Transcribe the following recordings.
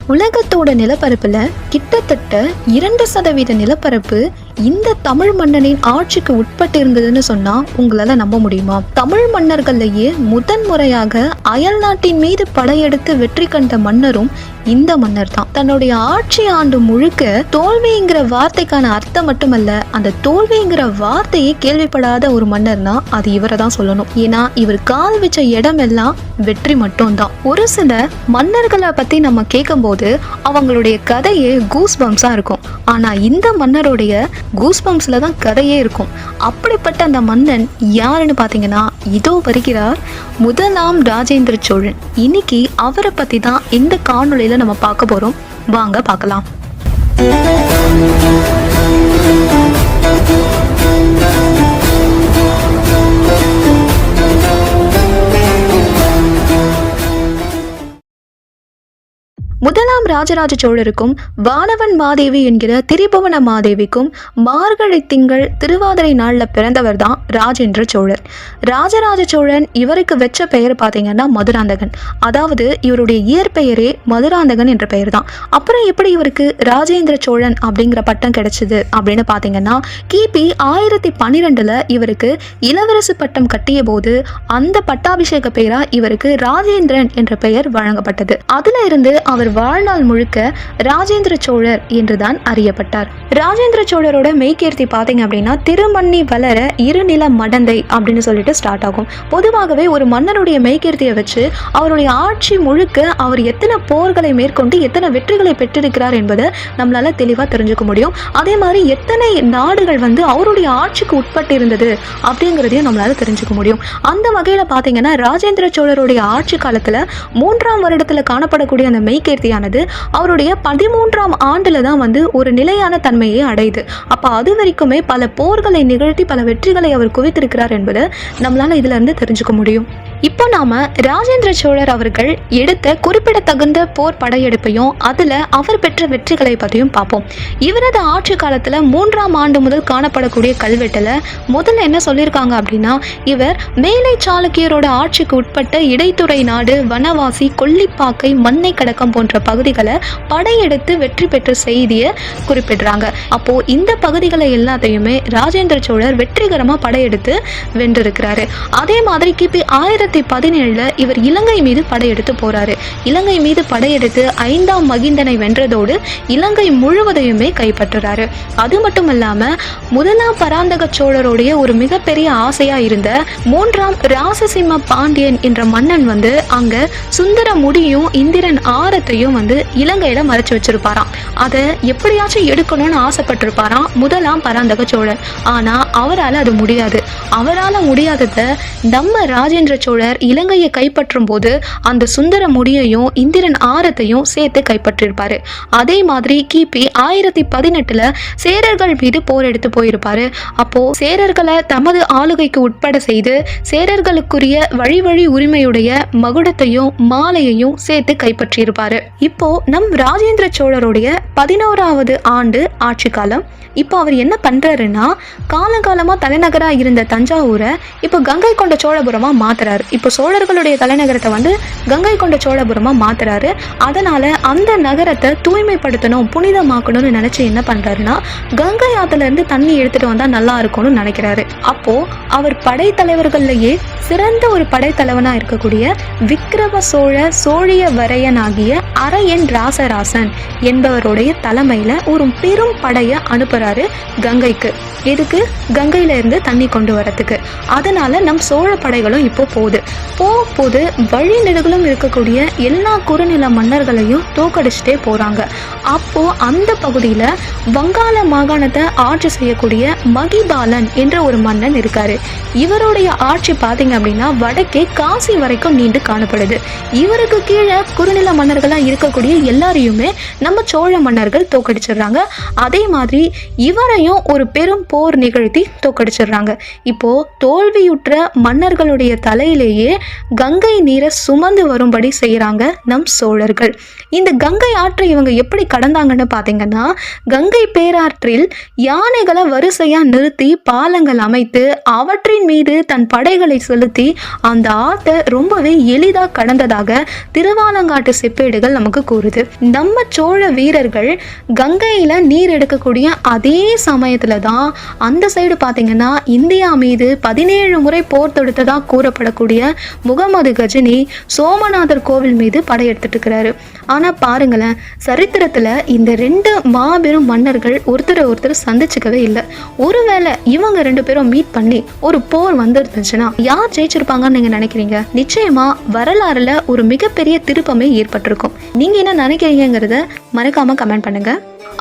உலகத்தோட நிலப்பரப்புல கிட்டத்தட்ட இரண்டு சதவீத நிலப்பரப்பு இந்த தமிழ் மன்னனின் ஆட்சிக்கு உட்பட்டு இருந்ததுன்னு சொன்னா உங்களால நம்ப முடியுமா? தமிழ் மன்னர்கள்லயே முதன் முறையாக அயல் நாட்டின் மீது படையெடுத்து வெற்றி கண்ட மன்னரும் இந்த மன்னர் தான் தன்னுடைய ஆட்சி ஆண்டு முழுக்க தோல்விங்கிற வார்த்தைக்கான அர்த்தம் மட்டுமல்ல அந்த தோல்விங்கிற வார்த்தையே கேள்விப்படாத ஒரு மன்னர்னா அது இவரை தான் சொல்லணும். ஏன்னா இவர் கால் வச்ச இடம் எல்லாம் வெற்றி மட்டும்தான். ஒரு சில மன்னர்களை பத்தி நம்ம கேட்கும்போது அவங்களுடைய கதையே கூஸ் பம்ஸா இருக்கும். ஆனா இந்த மன்னருடைய கூஸ்பம்ஸில் தான் கதையே இருக்கும். அப்படிப்பட்ட அந்த மன்னன் யாருன்னு பார்த்தீங்கன்னா இதோ வருகிறார். முதலாம் ராஜேந்திர சோழன். இன்னைக்கு அவரை பற்றி தான் இந்த காணொலியில் நம்ம பார்க்க போகிறோம் வாங்க பார்க்கலாம். ராஜராஜ சோழருக்கும் வானவன் மாதேவி என்கிற திரிபுவன மாதேவிக்கும் மார்கழி திங்கள் திருவாதிரை நாளில் பிறந்தவர் தான் ராஜேந்திர சோழர். ராஜராஜ சோழன் இவருக்கு வச்ச பெயர் பார்த்தீங்கன்னா மதுராந்தகன். அதாவது இவருடைய இயற்பெயரே மதுராந்தகன் என்ற பெயர் தான் அப்புறம் எப்படி இவருக்கு ராஜேந்திர சோழன் அப்படிங்கிற பட்டம் கிடைச்சது அப்படின்னு பார்த்தீங்கன்னா கிபி ஆயிரத்தி பன்னிரெண்டுல இவருக்கு இளவரசு பட்டம் கட்டிய போது அந்த பட்டாபிஷேக பெயரா இவருக்கு ராஜேந்திரன் என்ற பெயர் வழங்கப்பட்டது. அதுல இருந்து அவர் வாழ்நாள் முழுக்க ராஜேந்திர சோழர் என்றுதான் அறியப்பட்டார். ராஜேந்திர சோழரோட மெய்கீர்த்தி பார்த்தீங்க அப்படின்னா திருமண்ணி வளர இருநில மடந்தை அப்படின்னு சொல்லிட்டு ஸ்டார்ட் ஆகும். பொதுவாகவே ஒரு மன்னருடைய மெய்கீர்த்தியை வச்சு அவருடைய ஆட்சி முழுக்க அவர் எத்தனை போர்களை மேற்கொண்டு எத்தனை வெற்றிகளை பெற்றிருக்கிறார் என்பதை நம்மளால தெளிவாக தெரிஞ்சுக்க முடியும். அதே மாதிரி எத்தனை நாடுகள் வந்து அவருடைய ஆட்சிக்கு உட்பட்டு இருந்தது அப்படிங்கிறதையும் நம்மளால தெரிஞ்சுக்க முடியும். அந்த வகையில் பார்த்தீங்கன்னா ராஜேந்திர சோழருடைய ஆட்சி காலத்தில் மூன்றாம் வருடத்தில் காணப்படக்கூடிய அந்த மெய்கீர்த்தியானது அவருடைய பதிமூன்றாம் ஆண்டில் தான் வந்து ஒரு நிலையான தன்மையை அடையுது. அப்போ அது வரைக்குமே பல போர்களை நிகழ்த்தி பல வெற்றிகளை அவர் குவித்திருக்கிறார் என்பதை நம்மளால் இதிலிருந்து தெரிஞ்சுக்க முடியும். இப்போ நாம ராஜேந்திர சோழர் அவர்கள் எடுத்த குறிப்பிடத்தகுந்த போர் படையெடுப்பையும் அதில் அவர் பெற்ற வெற்றிகளை பற்றியும் பார்ப்போம். இவரது ஆட்சி காலத்தில் மூன்றாம் ஆண்டு முதல் காணப்படக்கூடிய கல்வெட்டில் முதல்ல என்ன சொல்லியிருக்காங்க அப்படின்னா இவர் மேலை சாளுக்கியரோட ஆட்சிக்கு உட்பட்ட இடைத்துறை நாடு வனவாசி கொல்லிப்பாக்கை மண்ணை கடக்கம் போன்ற பகுதிகள் படையெடுத்து வெற்றி பெற்ற செய்தியை குறிப்பிடுறாங்க. அப்போ இந்த பகுதிகளை எல்லாத்தையுமே ராஜேந்திர சோழர் வெற்றிகரமா படையெடுத்து வென்றிருக்கிறாரு. அதே மாதிரி கிபி ஆயிரத்தி பதினேழுல இவர் இலங்கை மீது படையெடுத்து போறாரு. இலங்கை மீது படையெடுத்து ஐந்தாம் மகிந்தனை வென்றதோடு இலங்கை முழுவதையுமே கைப்பற்றுறாரு. அது மட்டும் இல்லாம முதலாம் பராந்தக சோழருடைய ஒரு மிகப்பெரிய ஆசையா இருந்த மூன்றாம் ராசசிம்ம பாண்டியன் என்ற மன்னன் வந்து அங்க சுந்தர முடியும் இந்திரன் ஆரத்தையும் வந்து இலங்கையில மறைச்சு வச்சிருப்பாராம். அதை எப்படியாச்சும் எடுக்கணும்னு ஆசைப்பட்டிருப்பாராம் முதலாம் பராந்தக சோழர். ஆனா அவரால் அது முடியாது. அவரால் முடியாததை நம்ம ராஜேந்திர சோழர் இலங்கையை கைப்பற்றும் போது அந்த சுந்தர முடியையும் இந்திரன் ஆரத்தையும் சேர்த்து கைப்பற்றிருப்பாரு. அதே மாதிரி கிபி ஆயிரத்தி பதினெட்டுல சேரர்கள் மீது போர் எடுத்து போயிருப்பாரு. அப்போ சேரர்களை தமது ஆளுகைக்கு உட்பட செய்து சேரர்களுக்குரிய வழி வழி உரிமையுடைய மகுடத்தையும் மாலையையும் சேர்த்து கைப்பற்றியிருப்பாரு. இப்போ நம் ராஜேந்திர சோழருடைய பதினோராவது ஆண்டு ஆட்சி காலம் இப்போ அவர் என்ன பண்றாருன்னா காலங்காலமா தலைநகராக இருந்த தஞ்சாவூரை இப்போ கங்கை கொண்ட சோழபுரமா மாத்துறாரு. இப்போ சோழர்களுடைய தலைநகரத்தை வந்து கங்கை கொண்ட சோழபுரமா மாத்துறாரு. அதனால அந்த நகரத்தை தூய்மைப்படுத்தணும் புனிதமாக்கணும்னு நினைச்சு என்ன பண்றாருன்னா கங்கை ஆத்துல இருந்து தண்ணி எடுத்துட்டு வந்தா நல்லா இருக்கும்னு நினைக்கிறாரு. அப்போ அவர் படைத்தலைவர்கள்லயே சிறந்த ஒரு படைத்தலைவனா இருக்கக்கூடிய விக்ரம சோழ சோழிய வரையனாகிய அரையன் ராசராசன் என்பவருடைய தலைமையில் ஒரு பெரும் படையை அனுப்புகிறாரு கங்கைக்கு. எதுக்கு? கங்கையிலேருந்து தண்ணி கொண்டு வரத்துக்கு. அதனால் நம் சோழ படைகளும் இப்போ போகுது. போகும்போது போது வழி நெடுகளும் இருக்கக்கூடிய எல்லா குறுநில மன்னர்களையும் தோக்கடிச்சிட்டே போகிறாங்க அப்போது அந்த பகுதியில் வங்காள மாகாணத்தை ஆட்சி செய்யக்கூடிய மகிபாலன் என்ற ஒரு மன்னன் இருக்காரு. இவருடைய ஆட்சி பார்த்தீங்க அப்படின்னா வடக்கே காசி வரைக்கும் நீண்டு காணப்படுது. இவருக்கு கீழே குறுநில மன்னர்களாக இருக்கக்கூடிய எல்லாரையுமே நம்ம சோழ மன்னர்கள் தோக்கடிச்சிடுறாங்க அதே மாதிரி இவரையும் ஒரு பெரும் போர் நிகழ்த்தி தோக்கடிச்சிடுறாங்க இப்போ தோல்வியுற்ற மன்னர்களுடைய தலையிலேயே கங்கை நீரை சுமந்து வரும்படி செய்கிறாங்க நம் சோழர்கள். இந்த கங்கை ஆற்றை இவங்க எப்படி கடந்தாங்கன்னு பார்த்தீங்கன்னா கங்கை பேராற்றில் யானைகளை வரிசையாக நிறுத்தி பாலங்கள் அமைத்து அவற்றின் மீது தன் படைகளை செலுத்தி அந்த ஆற்றை ரொம்பவே எளிதாக கடந்ததாக திருவாலங்காட்டு செப்பேடுகள் நமக்கு கூறுது நம்ம சோழ வீரர்கள் கங்கையில் நீர் எடுக்கக்கூடிய அதே சமயத்தில் தான் அந்த சைடு பார்த்தீங்கன்னா இந்தியா மீது பதினேழு முறை போர் தொடுத்ததாக கூறப்படக்கூடிய முகமது கஜினி சோமநாதர் கோவில் மீது படையெடுத்துட்டு இருக்கிறாரு. ஆனால் பாருங்களேன் சரித்திரத்தில் இந்த ரெண்டு மாபெரும் மன்னர்கள் ஒருத்தரை ஒருத்தர் சந்திச்சுக்கவே இல்லை. ஒருவேளை இவங்க ரெண்டு பேரும் மீட் பண்ணி ஒரு போர் வந்துருந்துச்சுன்னா யார் ஜெயிச்சிருப்பாங்கன்னு நீங்கள் நினைக்கிறீங்க? நிச்சயமா வரலாறுல ஒரு மிகப்பெரிய திருப்பமே ஏற்பட்டிருக்கும். நீங்க என்ன நினைக்கிறீங்கிறத மறக்காம கமெண்ட் பண்ணுங்க.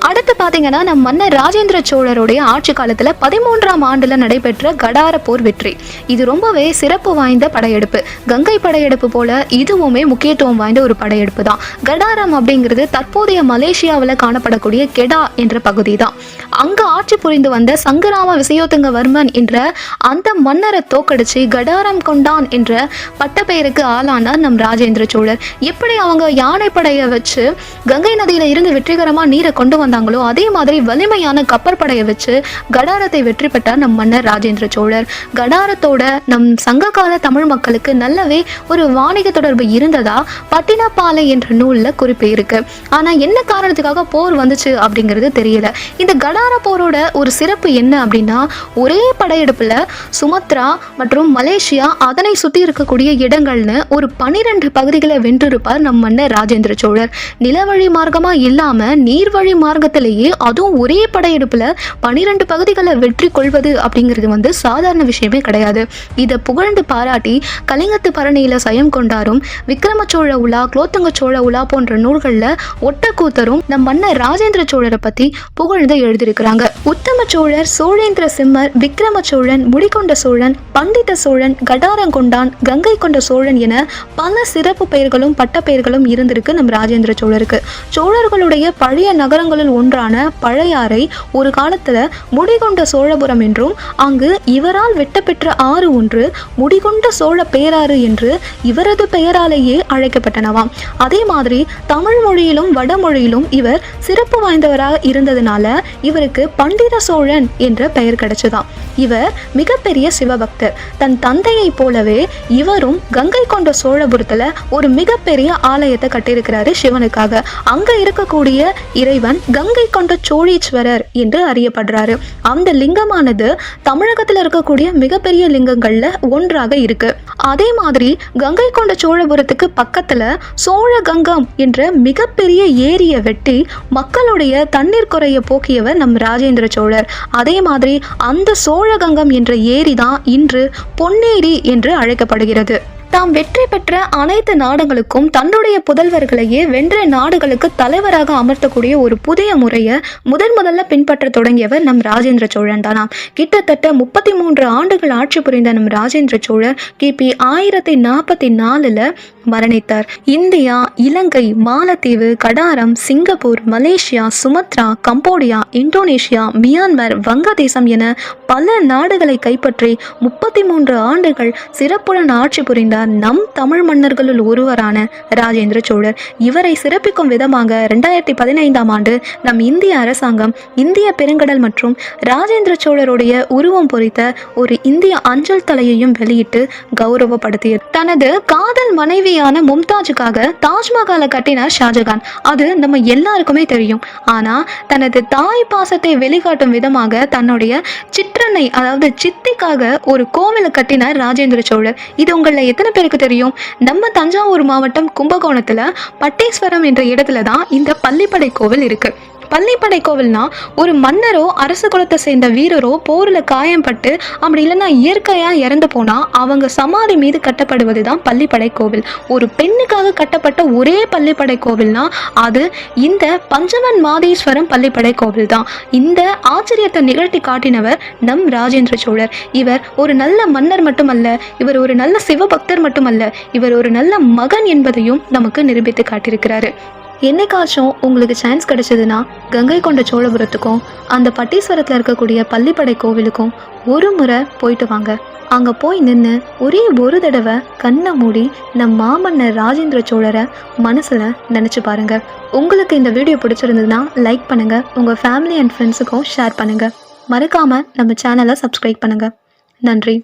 அடுத்து பார்த்தீங்கன்னா நம்ம மன்னர் ராஜேந்திர சோழருடைய ஆட்சி காலத்தில் பதிமூன்றாம் ஆண்டில் நடைபெற்ற கடார போர் வெற்றி. இது ரொம்பவே சிறப்பு வாய்ந்த படையெடுப்பு. கங்கை படையெடுப்பு போல இதுவுமே முக்கியத்துவம் வாய்ந்த ஒரு படையெடுப்பு தான். கடாரம் அப்படிங்கிறது தற்போதைய மலேசியாவில் காணப்படக்கூடிய கெடா என்ற பகுதி தான் அங்கே ஆட்சி புரிந்து வந்த சங்கராம விசயோத்தங்கவர்மன் என்ற அந்த மன்னரை தோக்கடிச்சு கடாரம் கொண்டான் என்ற பட்டப்பெயருக்கு ஆளானார் நம் ராஜேந்திர சோழர். எப்படி அவங்க யானைப்படையை வச்சு கங்கை நதியில இருந்து வெற்றிகரமாக நீரை கொண்டு வந்தாங்களோ அதே மாதிரி வலிமையான கப்பற்படையை வச்சு கடாரத்தை வெற்றி பெற்றார் நம் மன்னர் ராஜேந்திர சோழர். கடாரத்தோட நம் சங்ககால தமிழ் மக்களுக்கு நல்லவே ஒரு வாணிக தொடர்பு இருந்ததா? பட்டினப்பாலை என்ற நூலில் குறிப்பு இருக்கு. ஆனா என்ன காரணத்துக்காக போர் வந்துச்சு அப்படிங்கிறது தெரியல. இந்த கடார போரோட ஒரு சிறப்பு என்ன அப்படின்னா ஒரே படையெடுப்புல சுமத்ரா மற்றும் மலேசியா அதனை சுற்றி இருக்கக்கூடிய இடங்கள்னு ஒரு பனிரெண்டு பகுதிகளை வென்றிருப்பார் நம் மன்னர் ராஜேந்திர சோழர். நிலவழி மார்க்கமா இல்லாம நீர்வழி மார்க்கத்திலேயே அதுவும் ஒரே படையெடுப்புல பனிரெண்டு பகுதிகளை வெற்றி கொள்வது அப்படிங்கிறது வந்து சாதாரண விஷயமே கிடையாது. இதை புகழ்ந்து பாராட்டி கலிங்கத்து பரணியில் சயம் கொண்டாரும் விக்ரம சோழ உலா குலோத்துங்க சோழ உலா போன்ற நூல்களில் ஒட்டக்கூத்தரும் நம் மன்னர் ராஜேந்திர சோழரை பத்தி புகழ்ந்து எழுதியிருக்கிறாங்க. உத்தம சோழர் சோழேந்திர சிம்மர் விக்ரம சோழன் முடிகொண்ட சோழன் பண்டித சோழன் கடாரங்கொண்டான் கங்கை கொண்ட சோழன் என பல சிறப்பு பெயர்களும் பட்ட பெயர்களும் இருந்திருக்கு நம் ராஜேந்திர சோழருக்கு. சோழர்களுடைய பழைய நகரங்களில் ஒன்றான பழையாறை ஒரு காலத்துல முடிகொண்ட சோழபுரம் என்றும் அங்கு இவரால் வெட்டப்பெற்ற ஆறு ஒன்று முடிகொண்ட சோழ பேராறு என்று இவரது பெயராலேயே அழைக்கப்பட்டனவாம். அதே மாதிரி தமிழ் மொழியிலும் வடமொழியிலும் இவர் சிறப்பு வாய்ந்தவராக இருந்ததுனால இவருக்கு பண்டித சோழன் என்ற பெயர் கிடைச்சதாம். இவர் மிகப்பெரிய சிவபக்தர். தன் தந்தையைப் போலவே இவரும் கங்கை கொண்ட சோழபுரத்துல ஒரு மிகப்பெரிய ஆலயத்தை கட்டியிருக்கிறாரு சிவனுக்காக. அங்க இருக்கக்கூடிய இறைவன் கங்கை கொண்ட சோழீஸ்வரர் என்று அறியப்படுறாரு. அந்த லிங்கமானது தமிழகத்தில் இருக்கக்கூடிய மிகப்பெரிய லிங்கங்கள்ல ஒன்றாக இருக்கு. அதே மாதிரி கங்கை கொண்ட சோழபுரத்துக்கு பக்கத்துல சோழகங்கம் என்ற மிகப்பெரிய ஏரியை வெட்டி மக்களுடைய தண்ணீர் குறைய போக்கியவர் நம் ராஜேந்திர சோழர். அதே மாதிரி அந்த சோழகங்கம் என்ற ஏரி தான் இன்று பொன்னேரி என்று அழைக்கப்படுகிறது. தாம் வெற்றி பெற்ற அனைத்து நாடுகளுக்கும் தன்னுடைய புதல்வர்களையே வென்ற நாடுகளுக்கு தலைவராக அமர்த்தக்கூடிய ஒரு புதிய முறையை முதன் முதல்ல பின்பற்ற தொடங்கியவர் நம் ராஜேந்திர சோழன் தானாம் கிட்டத்தட்ட முப்பத்தி மூன்று ஆண்டுகள் ஆட்சி புரிந்த நம் ராஜேந்திர சோழர் கிபி ஆயிரத்தி நாற்பத்தி நாலுல மரணித்தார். India Ilangai Malatheevu Kadaram Singapore Malaysia Sumatra Cambodia Indonesia Myanmar Vangadesam என பல நாடுகளை கைப்பற்றி முப்பத்தி மூன்று ஆண்டுகள் சிறப்புடன் ஆட்சி புரிந்தார். நம் தமிழ் மன்னர்களுள் ஒருவரான ராஜேந்திர சோழர். இவரை சிறப்பிக்கும் விதமாக ரெண்டாயிரத்தி பதினைந்தாம் ஆண்டு நம் இந்திய அரசாங்கம் இந்திய பெருங்கடல் மற்றும் ராஜேந்திர சோழருடைய உருவம் பொறித்த ஒரு இந்திய அஞ்சல் தலையையும் வெளியிட்டு கௌரவப்படுத்தியது. தனது காதல் மனைவியான மும்தாஜுக்காக தாஜ்மஹாலை கட்டினார் ஷாஜகான். அது நம்ம எல்லாருக்குமே தெரியும். ஆனா தனது தாய் பாசத்தை வெளிக்காட்டும் விதமாக தன்னுடைய சிற்றனை அதாவது சித்திக்காக ஒரு கோவிலை கட்டினார் ராஜேந்திர சோழர். இது உங்களை எத்தனை பேருக்கு தெரியும்? நம்ம தஞ்சாவூர் மாவட்டம் கும்பகோணத்துல பட்டேஸ்வரம் என்ற இடத்துல தான் இந்த பள்ளிப்படை கோவில் இருக்கு. பள்ளிப்படை கோவில்னா ஒரு மன்னரோ அரச குலத்தை சேர்ந்த வீரரோ போரில் காயம்பட்டு அப்படி இல்லைன்னா இயற்கையாக இறந்து போனால் அவங்க சமாதி மீது கட்டப்படுவது தான் பள்ளிப்படை கோவில் ஒரு பெண்ணுக்காக கட்டப்பட்ட ஒரே பள்ளிப்படை கோவில்னா அது இந்த பஞ்சவன் மாதேஸ்வரம் பள்ளிப்படை கோவில் தான் இந்த ஆச்சரியத்தை நிகழ்த்தி காட்டினவர் நம் ராஜேந்திர சோழர். இவர் ஒரு நல்ல மன்னர் மட்டுமல்ல இவர் ஒரு நல்ல சிவபக்தர் மட்டுமல்ல இவர் ஒரு நல்ல மகன் என்பதையும் நமக்கு நிரூபித்து காட்டியிருக்கிறாரு. என்னைக்காச்சும் உங்களுக்கு சான்ஸ் கிடைச்சதுன்னா கங்கை கொண்ட சோழபுரத்துக்கும் அந்த பட்டீஸ்வரத்தில் இருக்கக்கூடிய பள்ளிப்படை கோவிலுக்கும் ஒரு முறை போயிட்டு வாங்க. அங்கே போய் நின்று ஒரே ஒரு தடவை கண்ணை மூடி நம் மாமன்னர் ராஜேந்திர சோழரை மனசில் நினச்சி பாருங்க. உங்களுக்கு இந்த வீடியோ பிடிச்சிருந்ததுன்னா லைக் பண்ணுங்கள் உங்கள் ஃபேமிலி அண்ட் ஃப்ரெண்ட்ஸுக்கும் ஷேர் பண்ணுங்கள் மறக்காமல் நம்ம சேனலை சப்ஸ்கிரைப் பண்ணுங்கள் நன்றி.